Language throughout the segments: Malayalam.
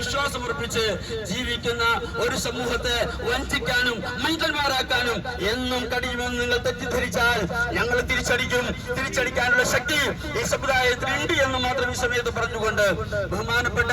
വിശ്വാസമർപ്പിച്ച് ജീവിക്കുന്ന ഒരു സമൂഹത്തെ വഞ്ചിക്കാനും മൈതന്മാരാക്കാനും എന്നും കഴിയുമെന്ന് നിങ്ങൾ തെറ്റിദ്ധരിച്ചാൽ ഞങ്ങൾ തിരിച്ചടിക്കും. തിരിച്ചടിക്കാനുള്ള ശക്തി ഈ സമുദായത്തിനുണ്ട് എന്ന് മാത്രം ഈ സമയത്ത് പറഞ്ഞുകൊണ്ട് ബഹുമാനപ്പെട്ട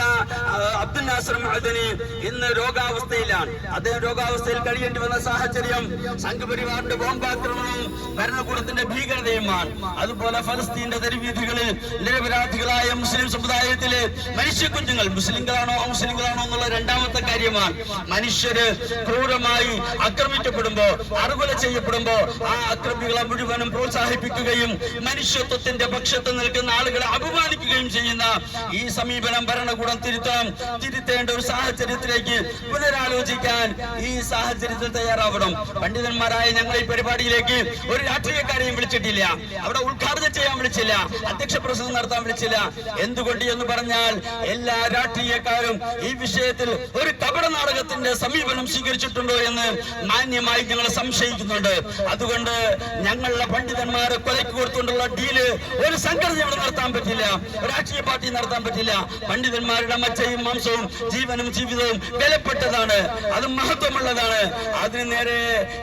അബ്ദുൽ നാസർ മഹദനി ഇന്ന് രോഗാവസ്ഥയിലാണ്. അദ്ദേഹം രോഗാവസ്ഥയിൽ കഴിയേണ്ടി വന്ന സാഹചര്യം സംഘപരിവാറിന്റെ ബോംബാക്രമണവും ഭരണകൂടത്തിന്റെ ഭീകരതയുമാണ്. അതുപോലെ ഫലസ്തീന്റെ തെരുവീഥികളിൽ നിരപരാധികളായ മുസ്ലിം സമുദായത്തിലെ മനുഷ്യ കുഞ്ഞുങ്ങൾ മുസ്ലിങ്ങളാണോ അമുസ്ലിങ്ങളാണോ എന്നുള്ള രണ്ടാമത്തെ കാര്യമാണ്. മനുഷ്യര് ക്രൂരമായി ആക്രമിക്കപ്പെടുമ്പോ അറുകൊല ചെയ്യപ്പെടുമ്പോ ആ അക്രമികളെ മുഴുവനും പ്രോത്സാഹിപ്പിക്കുകയും മനുഷ്യത്വത്തിന്റെ പക്ഷത്ത് നിൽക്കുന്ന ആളുകളെ അപമാനിക്കുകയും ചെയ്യുന്ന ഈ സമീപനം ഭരണകൂടം തിരുത്താൻ തിരുത്തേണ്ട ഒരു സാഹചര്യത്തിലേക്ക് പുനരാലോചിക്കാൻ ഈ സാഹചര്യത്തിൽ തയ്യാറാവണം. പണ്ഡിതന്മാരായ ഞങ്ങൾ ഈ പരിപാടിയിലേക്ക് ഒരു രാഷ്ട്രീയക്കാരെയും വിളിച്ചിട്ടില്ല. അവിടെ ഉദ്ഘാടനം ചെയ്യാൻ വിളിച്ചില്ല. അധ്യക്ഷ പ്രസംഗം നടത്താൻ വിളിച്ചില്ല. എന്തുകൊണ്ട് എന്ന് പറഞ്ഞാൽ എല്ലാ രാഷ്ട്രീയക്കാരും ഈ വിഷയത്തിൽ ഒരു കപട നാടകത്തിന്റെ സമീപനം സ്വീകരിച്ചിട്ടുണ്ടോ എന്ന് മാന്യമായി ഞങ്ങൾ സംശയിക്കുന്നുണ്ട്. അതുകൊണ്ട് ഞങ്ങളുടെ പണ്ഡിതന്മാരെ കൊലയ്ക്ക് കൊടുത്തുകൊണ്ടുള്ള ഡീൽ ഒരു സംഘടന ഇവിടെ നടത്താൻ പറ്റില്ല. രാഷ്ട്രീയ പാർട്ടി നടത്താൻ പറ്റില്ല. പണ്ഡിതന്മാരുടെ മച്ചയും മാംസവും ജീവനും ജീവിതവും വിലപ്പെട്ടതാണ്. അത് മഹത്വമുള്ളതാണ്. അതിന് നേരെ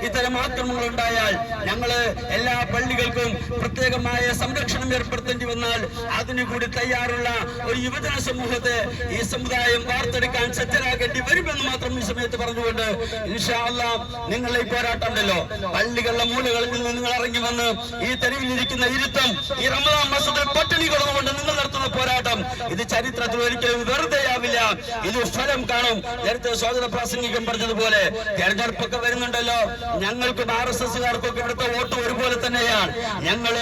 ഇത്തരം ആക്രമണങ്ങൾ ഉണ്ടായാൽ ഞങ്ങൾ എല്ലാ പള്ളികൾക്കും പ്രത്യേകമായ സംരക്ഷണം ഏർപ്പെടുത്തേണ്ടി വന്നാൽ അതിനു കൂടി തയ്യാറുള്ള ഒരു യുവജന സമൂഹത്തെ ഈ സമുദായം വാർത്തെടുക്കാൻ സജ്ജരാകേണ്ടി വരുമെന്ന് മാത്രം ഈ സമയത്ത് പറഞ്ഞുകൊണ്ട് നിങ്ങളുടെ ഈ പോരാട്ടമുണ്ടല്ലോ പള്ളികളുടെ മൂലകളിൽ നിന്ന് നിങ്ങൾ ഇറങ്ങി വന്ന് ഈ തെരുവിലിരിക്കുന്ന ഇരുത്തം ഈ റമദാൻ മാസത്തിൽ പട്ടിണി കിടന്നുകൊണ്ട് നിങ്ങൾ നടത്തുന്ന പോരാട്ടം ഇത് ചരിത്രത്തിൽ ഒരിക്കലും വെറുതെയാവില്ല. ഇത് ഫലം കാണും. നേരത്തെ സ്വാഗത പ്രാസംഗികം പറഞ്ഞതുപോലെ തെരഞ്ഞെടുപ്പൊക്കെ വരുന്നുണ്ടല്ലോ. ഞങ്ങൾക്കും ആർ എസ് എസ്സുകാർക്കൊക്കെ ഇവിടുത്തെ വോട്ട് ഒരുപോലെ തന്നെയാണ്. ഞങ്ങൾ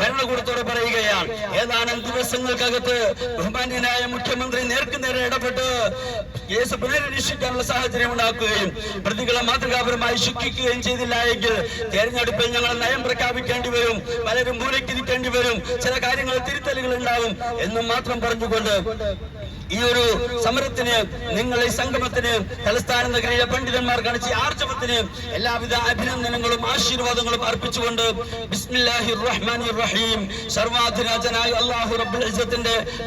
ഭരണകൂടത്തോട് പറയുകയാണ് ഏതാനും ദിവസങ്ങൾക്കകത്ത് ബഹുമാന്യനായ മുഖ്യമന്ത്രി നേർക്ക് നേരെ ഇടപെട്ട് കേസ് പുനരന്വേഷിക്കാനുള്ള സാഹചര്യം ഉണ്ടാക്കുകയും പ്രതികളെ മാതൃകാപരമായി ശിക്ഷിക്കുകയും ചെയ്തില്ല എങ്കിൽ തെരഞ്ഞെടുപ്പിൽ ഞങ്ങൾ നയം പ്രഖ്യാപിക്കേണ്ടി വരും പലരും മൂലക്കിരിക്കേണ്ടി വരും ചില കാര്യങ്ങൾ തിരുത്തലുകൾ ഉണ്ടാവും എന്നും മാത്രം പറഞ്ഞുകൊണ്ട് ഈ ഒരു സമരത്തിന് നിങ്ങൾ ഈ സംഗമത്തിന് തലസ്ഥാന നഗരിയിലെ പണ്ഡിതന്മാർ കാണിച്ച ആർജവത്തിന് എല്ലാവിധ അഭിനന്ദനങ്ങളും ആശീർവാദങ്ങളും അർപ്പിച്ചുകൊണ്ട് റഹീം സർവാധിരാജനായ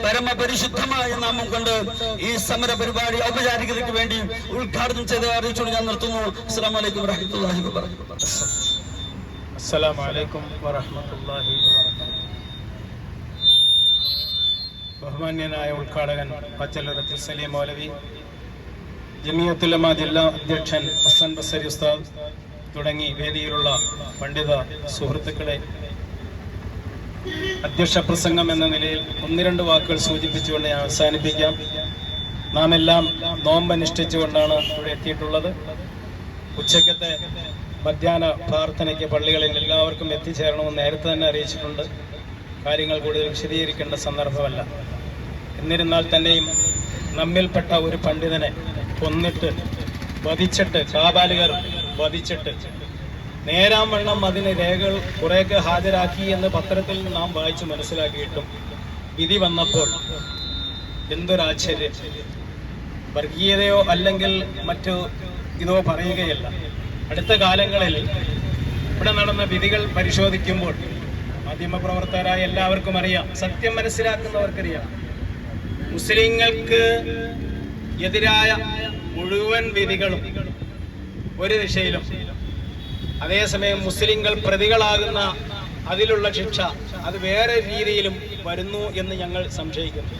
പരമപരിശുദ്ധമായ നാമം കൊണ്ട് ഈ സമര പരിപാടി ഔപചാരികതയ്ക്ക് വേണ്ടി ഉദ്ഘാടനം ചെയ്ത് അറിയിച്ചുകൊണ്ട് ഞാൻ നിർത്തുന്നു. അസ്സാം വലൈക്കും വാഹമത്തല്ലാഹി വാബർക്കാത്തു ബഹുമാന്യനായ ഉദ്ഘാടകൻ പച്ചലറത്തിൽ സലീം മൗലവി ജമിയത്തുലമ ജില്ലാ അധ്യക്ഷൻ ഹസൻ ബസരി ഉസ്താദ് തുടങ്ങി വേദിയിലുള്ള പണ്ഡിത സുഹൃത്തുക്കളെ അധ്യക്ഷ പ്രസംഗം എന്ന നിലയിൽ ഒന്ന് രണ്ട് വാക്കുകൾ സൂചിപ്പിച്ചുകൊണ്ട് ഞാൻ അവസാനിപ്പിക്കാം. നാം എല്ലാം നോമ്പനുഷ്ഠിച്ചുകൊണ്ടാണ് ഇവിടെ എത്തിയിട്ടുള്ളത്. ഉച്ചക്കത്തെ മധ്യാഹ്ന പ്രാർത്ഥനയ്ക്ക് പള്ളികളിൽ എല്ലാവർക്കും എത്തിച്ചേരണമെന്ന് നേരത്തെ തന്നെ അറിയിച്ചിട്ടുണ്ട്. കാര്യങ്ങൾ കൂടുതൽ വിശദീകരിക്കേണ്ട സന്ദർഭമല്ല. എന്നിരുന്നാൽ തന്നെയും നമ്മിൽപ്പെട്ട ഒരു പണ്ഡിതനെ കൊന്നിട്ട് വധിച്ചിട്ട് കാബാലികർ വധിച്ചിട്ട് നേരാം വണ്ണം അതിന് രേഖകൾ കുറേയൊക്കെ ഹാജരാക്കി എന്ന് പത്രത്തിൽ നാം വായിച്ച് മനസ്സിലാക്കിയിട്ടും വിധി വന്നപ്പോൾ എന്തൊരാശ്ചര്യം. വർഗീയതയോ അല്ലെങ്കിൽ മറ്റു ഇതോ പറയുകയല്ല. അടുത്ത കാലങ്ങളിൽ ഇവിടെ നടന്ന വിധികൾ പരിശോധിക്കുമ്പോൾ മാധ്യമപ്രവർത്തകരായ എല്ലാവർക്കും അറിയാം സത്യം മനസ്സിലാക്കുന്നവർക്കറിയാം. മുസ്ലിങ്ങൾക്ക് എതിരായ മുഴുവൻ വിധികളും ഒരു ദിശയിലും. അതേസമയം മുസ്ലിങ്ങൾ പ്രതികളാകുന്ന അതിലുള്ള ശിക്ഷ അത് വേറെ രീതിയിലും വരുന്നു എന്ന് ഞങ്ങൾ സംശയിക്കുന്നു.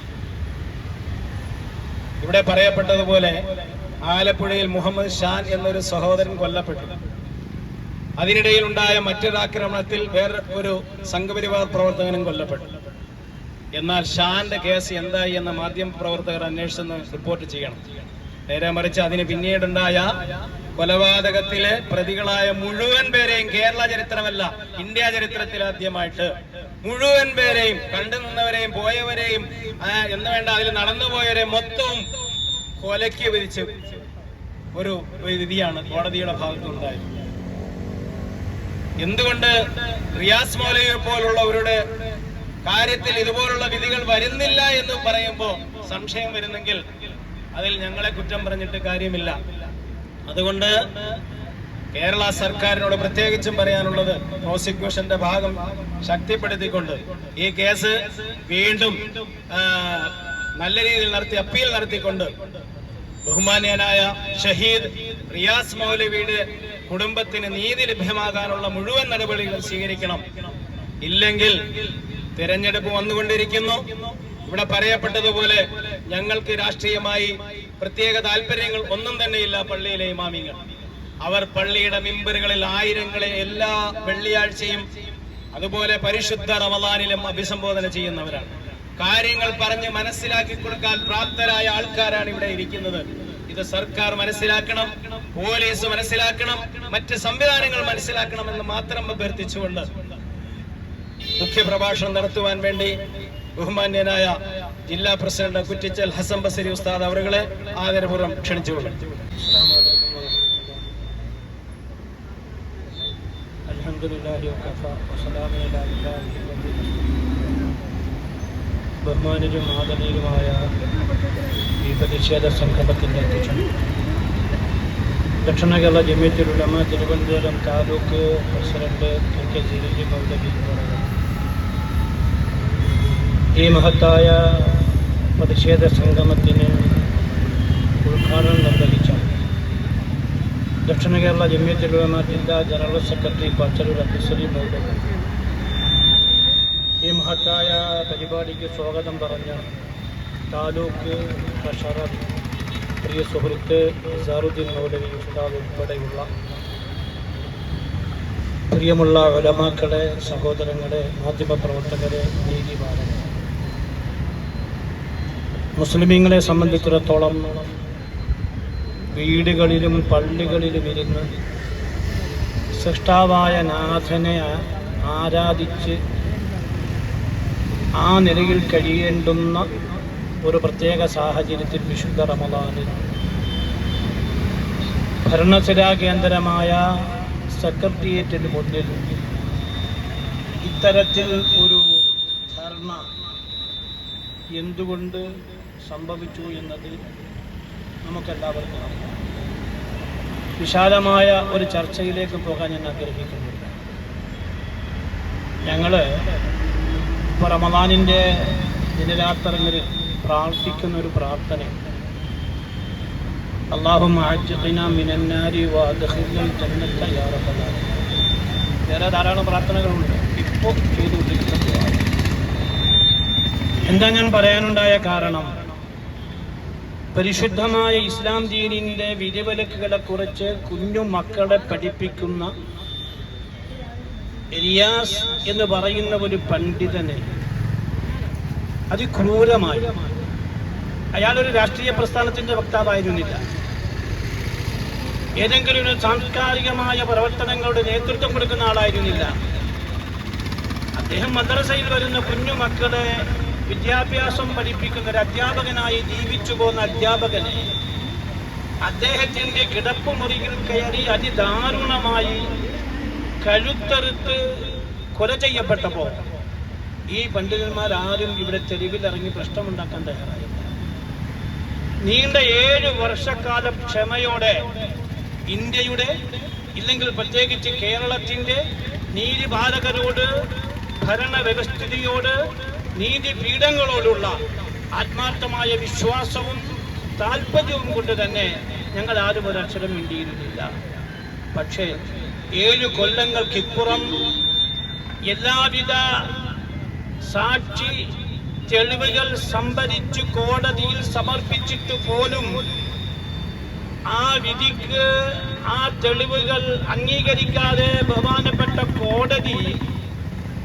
ഇവിടെ പറയപ്പെട്ടതുപോലെ ആലപ്പുഴയിൽ മുഹമ്മദ് ഷാൻ എന്നൊരു സഹോദരൻ കൊല്ലപ്പെട്ടു. അതിനിടയിൽ ഉണ്ടായ മറ്റൊരാക്രമണത്തിൽ വേറെ ഒരു സംഘപരിവാർ പ്രവർത്തകനും കൊല്ലപ്പെട്ടു. എന്നാൽ ഷാന്റെ കേസ് എന്തായി എന്ന മാധ്യമ പ്രവർത്തകർ അന്വേഷിച്ചെന്ന് റിപ്പോർട്ട് ചെയ്യണം. നേരെ മറിച്ച് അതിന് പിന്നീടുണ്ടായ കൊലപാതകത്തിലെ പ്രതികളായ മുഴുവൻ പേരെയും കേരള ചരിത്രമല്ല ഇന്ത്യ ചരിത്രത്തിൽ ആദ്യമായിട്ട്. മുഴുവൻ പേരെയും കണ്ടു നിന്നവരെയും പോയവരെയും എന്ന് വേണ്ട അതിൽ നടന്നുപോയവരെ മൊത്തവും കൊലയ്ക്ക് വിധിച്ച് ഒരു വിധിയാണ് കോടതിയുടെ ഭാഗത്തുണ്ടായത്. എന്തുകൊണ്ട് റിയാസ് മോലയെ പോലുള്ളവരുടെ കാര്യത്തിൽ ഇതുപോലുള്ള വിധികൾ വരുന്നില്ല എന്ന് പറയുമ്പോൾ സംശയം വരുന്നെങ്കിൽ അതിൽ ഞങ്ങളെ കുറ്റം പറഞ്ഞിട്ട് കാര്യമില്ല. അതുകൊണ്ട് കേരള സർക്കാരിനോട് പ്രത്യേകിച്ചും പറയാനുള്ളത് പ്രോസിക്യൂഷന്റെ ഭാഗം ശക്തിപ്പെടുത്തിക്കൊണ്ട് ഈ കേസ് വീണ്ടും നല്ല രീതിയിൽ നടത്തി അപ്പീൽ നടത്തിക്കൊണ്ട് ബഹുമാനീയനായ ഷഹീദ് റിയാസ് മൗലവിയുടെ കുടുംബത്തിന് നീതി ലഭ്യമാകാനുള്ള മുഴുവൻ നടപടികൾ സ്വീകരിക്കണം. ഇല്ലെങ്കിൽ തിരഞ്ഞെടുപ്പ് വന്നുകൊണ്ടിരിക്കുന്നു. ഇവിടെ പറയപ്പെട്ടതുപോലെ ഞങ്ങൾക്ക് രാഷ്ട്രീയമായി പ്രത്യേക താല്പര്യങ്ങൾ ഒന്നും തന്നെയില്ല പള്ളിയിലെ ഇമാമിങ്ങൾ. അവർ പള്ളിയുടെ മിമ്പറുകളിൽ ആയിരങ്ങളെ എല്ലാ വെള്ളിയാഴ്ചയും അതുപോലെ പരിശുദ്ധ റമദാനിലും അഭിസംബോധന ചെയ്യുന്നവരാണ്. കാര്യങ്ങൾ പറഞ്ഞ് മനസ്സിലാക്കി കൊടുക്കാൻ പ്രാപ്തരായ ആൾക്കാരാണ് ഇവിടെ ഇരിക്കുന്നത്. ഇത് സർക്കാർ മനസ്സിലാക്കണം പോലീസ് മനസ്സിലാക്കണം മറ്റ് സംവിധാനങ്ങൾ മനസ്സിലാക്കണം എന്ന് മാത്രം അഭ്യർത്ഥിച്ചുകൊണ്ട് മുഖ്യപ്രഭാഷണം നടത്തുവാൻ വേണ്ടി ബഹുമാന്യനായ ജില്ലാ പ്രസിഡന്റ് കുറ്റിച്ചൽ ഹസൻ ബസരി ഉസ്താദ് അവരുകളെ ആദരപൂർവം ക്ഷണിച്ചുകൊള്ളും ബഹുമാനരും ആദരണീയരുമായ ഈ പ്രതിഷേധ സംഘടനത്തിന്റെ അധ്യക്ഷൻ. Dakshina Kerala ജമിയത്തിലുള്ളമ Thiruvananthapuram taluk president K K സിരിജി മൗലവി ഈ മഹത്തായ പ്രതിഷേധ സംഗമത്തിന് ഉദ്ഘാടനം നിർവഹിച്ച ദക്ഷിണ കേരള ജമിയത്തിലുള്ളമ ജില്ലാ ജനറൽ സെക്രട്ടറി പച്ചലൂർ അബ്ദുസലി മൗലവി ഈ മഹത്തായ പരിപാടിക്ക് സ്വാഗതം പറഞ്ഞ താലൂക്ക് ട്രഷറർ പ്രിയ സുഹൃത്ത് സാറുദ്ദീൻ മൗലവി ഉസ്താദ് ഉൾപ്പെടെയുള്ള പ്രിയമുള്ള ഒലമാക്കളെ സഹോദരങ്ങളെ മാധ്യമപ്രവർത്തകരെ നീതിപാലകരെ മുസ്ലിമീങ്ങളെ സംബന്ധിച്ചിടത്തോളം വീടുകളിലും പള്ളികളിലും ഇരുന്ന് സൃഷ്ടാവായ നാഥനെ ആരാധിച്ച് ആ നിലയിൽ കഴിയേണ്ടുന്ന ഒരു പ്രത്യേക സാഹചര്യത്തിൽ വിശുദ്ധ റമദാനിൽ ഭരണസിരാ കേന്ദ്രമായ സെക്രട്ടേറിയറ്റിന് മുന്നിൽ ഇത്തരത്തിൽ ഒരു എന്തുകൊണ്ട് സംഭവിച്ചു എന്നത് നമുക്കെല്ലാവർക്കും അറിയാം വിശാലമായ ഒരു ചർച്ചയിലേക്ക് പോകാൻ ഞാൻ ആഗ്രഹിക്കുന്നില്ല ഞങ്ങൾ ഇപ്പോൾ റമദാനിന്റെ ദിനരാത്രങ്ങളിൽ പ്രാർത്ഥിക്കുന്ന ഒരു പ്രാർത്ഥനയുണ്ട് അള്ളാഹും. വേറെ ധാരാളം പ്രാർത്ഥനകളുണ്ട് ഇപ്പോൾ ചെയ്തുകൊണ്ടിരിക്കുന്ന ദുആ. എന്താ ഞാൻ പറയാനുണ്ടായ കാരണം? പരിശുദ്ധമായ ഇസ്ലാം ദീനിന്റെ വിധിവിലക്കുകളെ കുറിച്ച് കുഞ്ഞു മക്കളെ പഠിപ്പിക്കുന്ന എലിയാസ് എന്ന് പറയുന്ന ഒരു പണ്ഡിതനെ. അതിക്രൂരമായി അയാളൊരു രാഷ്ട്രീയ പ്രസ്ഥാനത്തിന്റെ വക്താവായിരുന്നില്ല. ഏതെങ്കിലും ഒരു സാംസ്കാരികമായ പ്രവർത്തനങ്ങളുടെ നേതൃത്വം കൊടുക്കുന്ന ആളായിരുന്നില്ല. അദ്ദേഹം മദ്രസയിൽ വരുന്ന കുഞ്ഞു മക്കളെ വിദ്യാഭ്യാസം പഠിപ്പിക്കുന്ന ഒരു അധ്യാപകനായി ജീവിച്ചു പോകുന്ന അധ്യാപകനെ അദ്ദേഹത്തിന്റെ കിടപ്പുമുറിയിൽ കയറി അതിദാരുണമായി കഴുത്തറുത്ത് കൊല ചെയ്യപ്പെട്ടപ്പോൾ ഈ പണ്ഡിതന്മാരാരും ഇവിടെ തെരുവിലിറങ്ങി പ്രശ്നമുണ്ടാക്കാൻ തയ്യാറായില്ല നീണ്ട ഏഴ് വർഷക്കാല ക്ഷമയോടെ ഇന്ത്യയുടെ ഇല്ലെങ്കിൽ പ്രത്യേകിച്ച് കേരളത്തിന്റെ നീതിപാലകരോട് ഭരണവ്യവസ്ഥിതിയോട് നീതിപീഠങ്ങളോടുള്ള ആത്മാർത്ഥമായ വിശ്വാസവും താല്പര്യവും കൊണ്ട് തന്നെ ഞങ്ങൾ ആരും ഒരക്ഷരം മിണ്ടിയിരുന്നില്ല. പക്ഷേ ഏഴു കൊല്ലങ്ങൾക്കിപ്പുറം എല്ലാവിധ സാക്ഷി തെളിവുകൾ സംഭരിച്ച് കോടതിയിൽ സമർപ്പിച്ചിട്ട് പോലും ആ വിധിക്ക് ആ തെളിവുകൾ അംഗീകരിക്കാതെ ബഹുമാനപ്പെട്ട കോടതി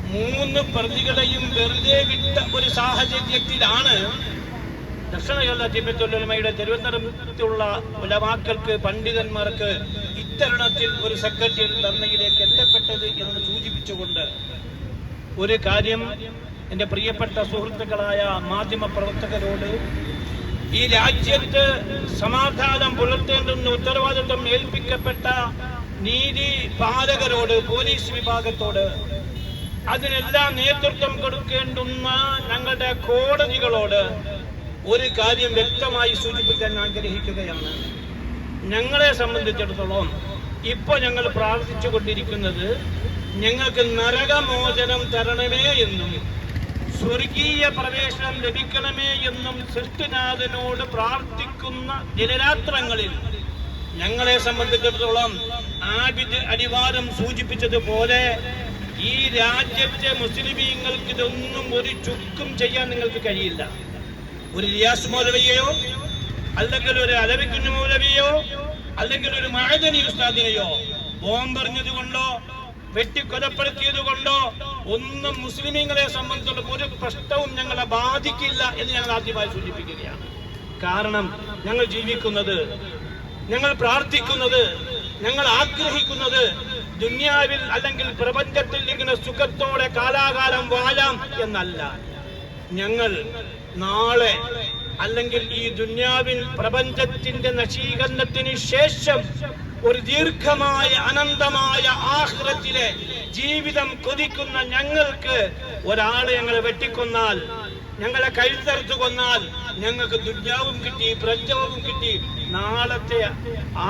മൂന്ന് പ്രതികളെയും വെറുതെ വിട്ട ഒരു സാഹചര്യത്തിലാണ് ദക്ഷിണ കേരള ജിബത്തുലമയുടെ തിരുവനന്തപുരത്തുള്ള ഉലമാക്കൾക്ക് പണ്ഡിതന്മാർക്ക് ഇത്തരണത്തിൽ ഒരു സെക്രട്ടറി ധർണയിലേക്ക് എത്തപ്പെട്ടത് എന്ന് സൂചിപ്പിച്ചുകൊണ്ട് ഒരു കാര്യം എന്റെ പ്രിയപ്പെട്ട സുഹൃത്തുക്കളായ മാധ്യമ പ്രവർത്തകരോട് ഈ രാജ്യത്ത് സമാധാനം പുലർത്തേണ്ടുന്ന ഉത്തരവാദിത്വം ഏൽപ്പിക്കപ്പെട്ട നീതി പാലകരോട് പോലീസ് വിഭാഗത്തോട് അതിനെല്ലാം നേതൃത്വം കൊടുക്കേണ്ടുന്ന ഞങ്ങളുടെ കോടതികളോട് ഒരു കാര്യം വ്യക്തമായി സൂചിപ്പിക്കാൻ ആഗ്രഹിക്കുകയാണ്. ഞങ്ങളെ സംബന്ധിച്ചിടത്തോളം ഇപ്പൊ ഞങ്ങൾ പ്രാർത്ഥിച്ചു കൊണ്ടിരിക്കുന്നത് ഞങ്ങൾക്ക് നരകമോചനം തരണമേ എന്നും സ്വർഗീയ പ്രവേശനം ലഭിക്കണമേ എന്നും സൃഷ്ടിനാഥനോട് പ്രാർത്ഥിക്കുന്ന ദിനരാത്രങ്ങളിൽ ഞങ്ങളെ സംബന്ധിച്ചിടത്തോളം ആബിദ് അടിവാരം സൂചിപ്പിച്ചതുപോലെ ഈ രാജ്യത്തെ മുസ്ലിമീങ്ങൾക്ക് ഇതൊന്നും ഒരു ചുക്കും ചെയ്യാൻ നിങ്ങൾക്ക് കഴിയില്ല. ഒരു റിയാസ് മൗലവിയെയോ അല്ലെങ്കിൽ ഒരു അലവിക്കുഞ്ഞു മൗലവിയോ അല്ലെങ്കിൽ ഒരു മായതനി ഉസ്താദിനെയോ ബോംബെറിഞ്ഞത് കൊണ്ടോ വെട്ടിക്കൊലപ്പെടുത്തിയത് കൊണ്ടോ ഒന്നും മുസ്ലിമീങ്ങളെ സംബന്ധിച്ചുള്ള ഒരു പ്രശ്നവും ഞങ്ങളെ ബാധിക്കില്ല എന്ന് ഞങ്ങൾ ആദ്യമായി സൂചിപ്പിക്കുകയാണ്. കാരണം ഞങ്ങൾ ജീവിക്കുന്നത് ഞങ്ങൾ പ്രാർത്ഥിക്കുന്നത് ഞങ്ങൾ ആഗ്രഹിക്കുന്നത് ദുന്യാവിൽ അല്ലെങ്കിൽ പ്രപഞ്ചത്തിൽ ഇങ്ങനെ സുഖത്തോടെ കാലാകാലം വാഴാം എന്നല്ല. ഞങ്ങൾ നാളെ അല്ലെങ്കിൽ ഈ ദുന്യാവിൽ പ്രപഞ്ചത്തിന്റെ നശീകരണത്തിന് ശേഷം ഒരു ദീർഘമായ അനന്തമായ ആഹ്റത്തിലെ ജീവിതം കൊതിക്കുന്ന ഞങ്ങൾക്ക് ഒരാളെ ഞങ്ങൾ വെട്ടിക്കൊന്നാൽ ഞങ്ങളെ കഴുത്തറുത്ത് കൊന്നാൽ ഞങ്ങൾക്ക് ദുര്യാവും കിട്ടി പ്രജവും കിട്ടി നാളത്തെ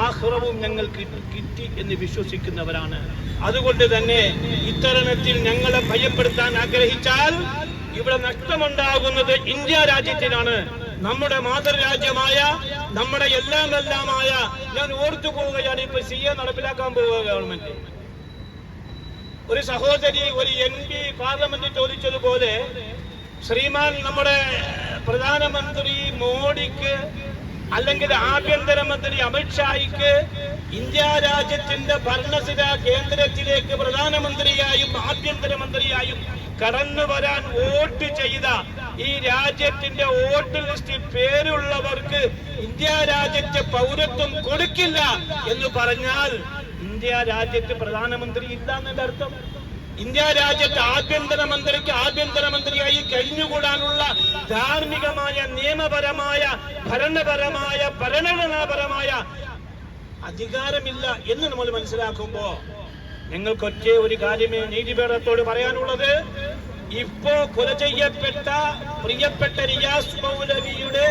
ആഹ്റവും ഞങ്ങൾക്ക് കിട്ടി എന്ന് വിശ്വസിക്കുന്നവരാണ്. അതുകൊണ്ട് തന്നെ ഇത്തരണത്തിൽ ഞങ്ങളെ ഭയപ്പെടുത്താൻ ആഗ്രഹിച്ചാൽ ഇവിടെ നഷ്ടമുണ്ടാകുന്നത് ഇന്ത്യ രാജ്യത്തിനാണ്. നമ്മുടെ മാതൃരാജ്യമായ നമ്മുടെ എല്ലാം എല്ലാമായ ഞാൻ ഓർത്തു പോവുകയാണ് ഇപ്പൊ സി എ നടപ്പിലാക്കാൻ പോവുക ഗവൺമെന്റ്. ഒരു സഹോദരി ഒരു എം പി പാർലമെന്റിൽ ചോദിച്ചതുപോലെ ശ്രീമാൻ നമ്മുടെ പ്രധാനമന്ത്രി മോഡിക്ക് അല്ലെങ്കിൽ ആഭ്യന്തരമന്ത്രി അമിത്ഷായിക്ക് ഇന്ത്യ രാജ്യത്തിന്റെ ഭരണസിര കേന്ദ്രത്തിലേക്ക് പ്രധാനമന്ത്രിയായും ആഭ്യന്തരമന്ത്രിയായും കടന്നു വരാൻ വോട്ട് ചെയ്ത ഈ രാജ്യത്തിന്റെ വോട്ട് ലിസ്റ്റിൽ പേരുള്ളവർക്ക് ഇന്ത്യ രാജ്യത്തെ പൗരത്വം കൊടുക്കില്ല എന്ന് പറഞ്ഞാൽ ഇന്ത്യ രാജ്യത്ത് പ്രധാനമന്ത്രി ഇല്ല എന്നതിന്റെ അർത്ഥം. ഇന്ത്യ രാജ്യത്തെ ആഭ്യന്തരമന്ത്രിക്ക് ആഭ്യന്തരമന്ത്രിയായി കഴിഞ്ഞുകൂടാനുള്ള ധാർമ്മികമായ നിയമപരമായ ഭരണപരമായ ഭരണഘടനാപരമായ അധികാരമില്ല എന്ന് നമ്മൾ മനസ്സിലാക്കുമ്പോ ഞങ്ങൾക്കൊറ്റ ഒരു കാര്യമേ നീതിപീഠത്തോട് പറയാനുള്ളത്. ഇപ്പോ കൊല ചെയ്യപ്പെട്ട പ്രിയപ്പെട്ട റിയാസ് മൗലവിയുടെ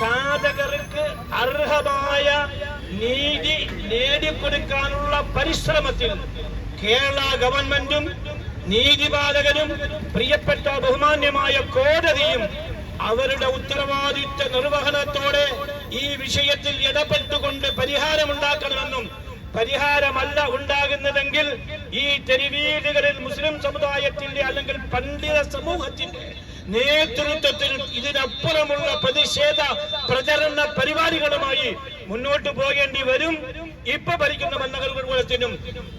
ഘാതകർക്ക് അർഹമായ നീതി നേടിക്കൊടുക്കാനുള്ള പരിശ്രമത്തിൽ കേരള ഗവൺമെന്റും നീതിപാലകരും പ്രിയപ്പെട്ട ബഹുമാന്യമായ കോടതിയും അവരുടെ ഉത്തരവാദിത്വ നിർവഹണത്തോടെ ഈ വിഷയത്തിൽ ഇടപെട്ടുകൊണ്ട് പരിഹാരമുണ്ടാക്കണമെന്നും പരിഹാരമല്ല ഉണ്ടാകുന്നതെങ്കിൽ ഈ തെരുവീടുകളിൽ മുസ്ലിം സമുദായത്തിന്റെ അല്ലെങ്കിൽ പണ്ഡിത സമൂഹത്തിന്റെ നേതൃത്വത്തിൽ ഇതിനപ്പുറമുള്ള പ്രതിഷേധ പ്രചരണ പരിപാടികളുമായി മുന്നോട്ട് പോകേണ്ടി വരും. ഇപ്പൊ ഭരിക്കുന്ന ഭരണകൂടത്തിനും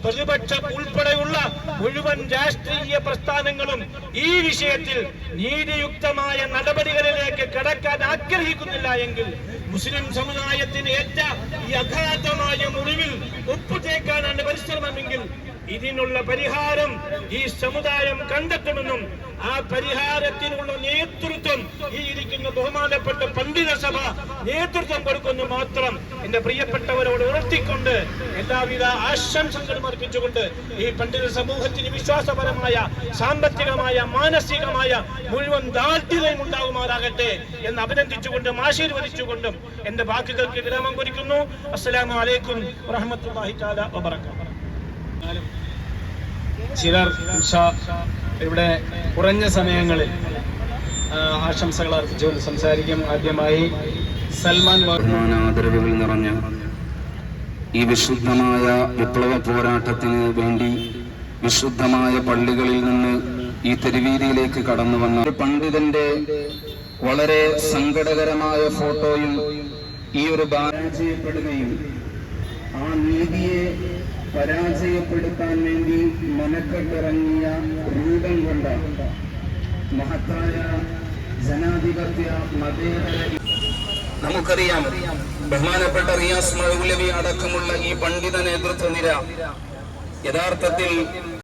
പ്രതിപക്ഷ ഉൾപ്പെടെയുള്ള മുഴുവൻ രാഷ്ട്രീയ പ്രസ്ഥാനങ്ങളും ഈ വിഷയത്തിൽ നീതിയുക്തമായ നടപടികളിലേക്ക് കടക്കാൻ ആഗ്രഹിക്കുന്നില്ല എങ്കിൽ മുസ്ലിം സമുദായത്തിന് ഏറ്റ അഗാധമായ മുറിവിൽ ഒപ്പുതേക്കാനാണ് പരിശ്രമമെങ്കിൽ ഇതിനുള്ള പരിഹാരം ഈ സമുദായം കണ്ടെത്തുമെന്നും ആ പരിഹാരത്തിനുള്ള നേതൃത്വം ഈ ഇരിക്കുന്ന ബഹുമാനപ്പെട്ട പണ്ഡിത സഭ നേതൃത്വം കൊടുക്കുന്നു മാത്രം. എന്റെ പ്രിയപ്പെട്ടവരോട് ഉണർത്തിക്കൊണ്ട് എല്ലാവിധ ആശംസകളും അർപ്പിച്ചുകൊണ്ട് ഈ പണ്ഡിത സമൂഹത്തിന് വിശ്വാസപരമായ സാമ്പത്തികമായ മാനസികമായ മുഴുവൻ ദാർഢ്യതയും ഉണ്ടാകുമാറാകട്ടെ എന്ന് അഭിനന്ദിച്ചുകൊണ്ടും ആശീർവദിച്ചുകൊണ്ടും എന്റെ വാക്കുകൾക്ക് വിരാമം കുറിക്കുന്നു. അസ്സലാമലൈക്കും അലൈക്കും വറഹ്മത്തുള്ളാഹി തആല വബറകാതുഹു. ചിലർ ഇവിടെ കുറഞ്ഞ സമയങ്ങളിൽ ആശംസകൾ അർപ്പിച്ചുകൊണ്ട് സംസാരിക്കും. ആദ്യമായി സൽമാൻ ആദരവുകൾ നിറഞ്ഞ ഈ വിശുദ്ധമായ വിപ്ലവ പോരാട്ടത്തിന് വേണ്ടി വിശുദ്ധമായ പള്ളികളിൽ നിന്ന് ഈ തെരുവീതിയിലേക്ക് കടന്നു വന്ന ഒരു പണ്ഡിതന്റെ വളരെ സങ്കടകരമായ ഫോട്ടോയും ഈ ഒരു പരാജയപ്പെടുകയും ആ നീതിയെ പരാജയപ്പെടുത്താൻ വേണ്ടി മനക്കെട്ടിറങ്ങിയ രൂപം കൊണ്ട മഹത്തായ ജനാധിപത്യ മതേതര നമുക്കറിയാം ബഹുമാനപ്പെട്ട റിയാസ് മഴകുലവി അടക്കമുള്ള ഈ പണ്ഡിത നേതൃത്വ നിര യഥാർത്ഥത്തിൽ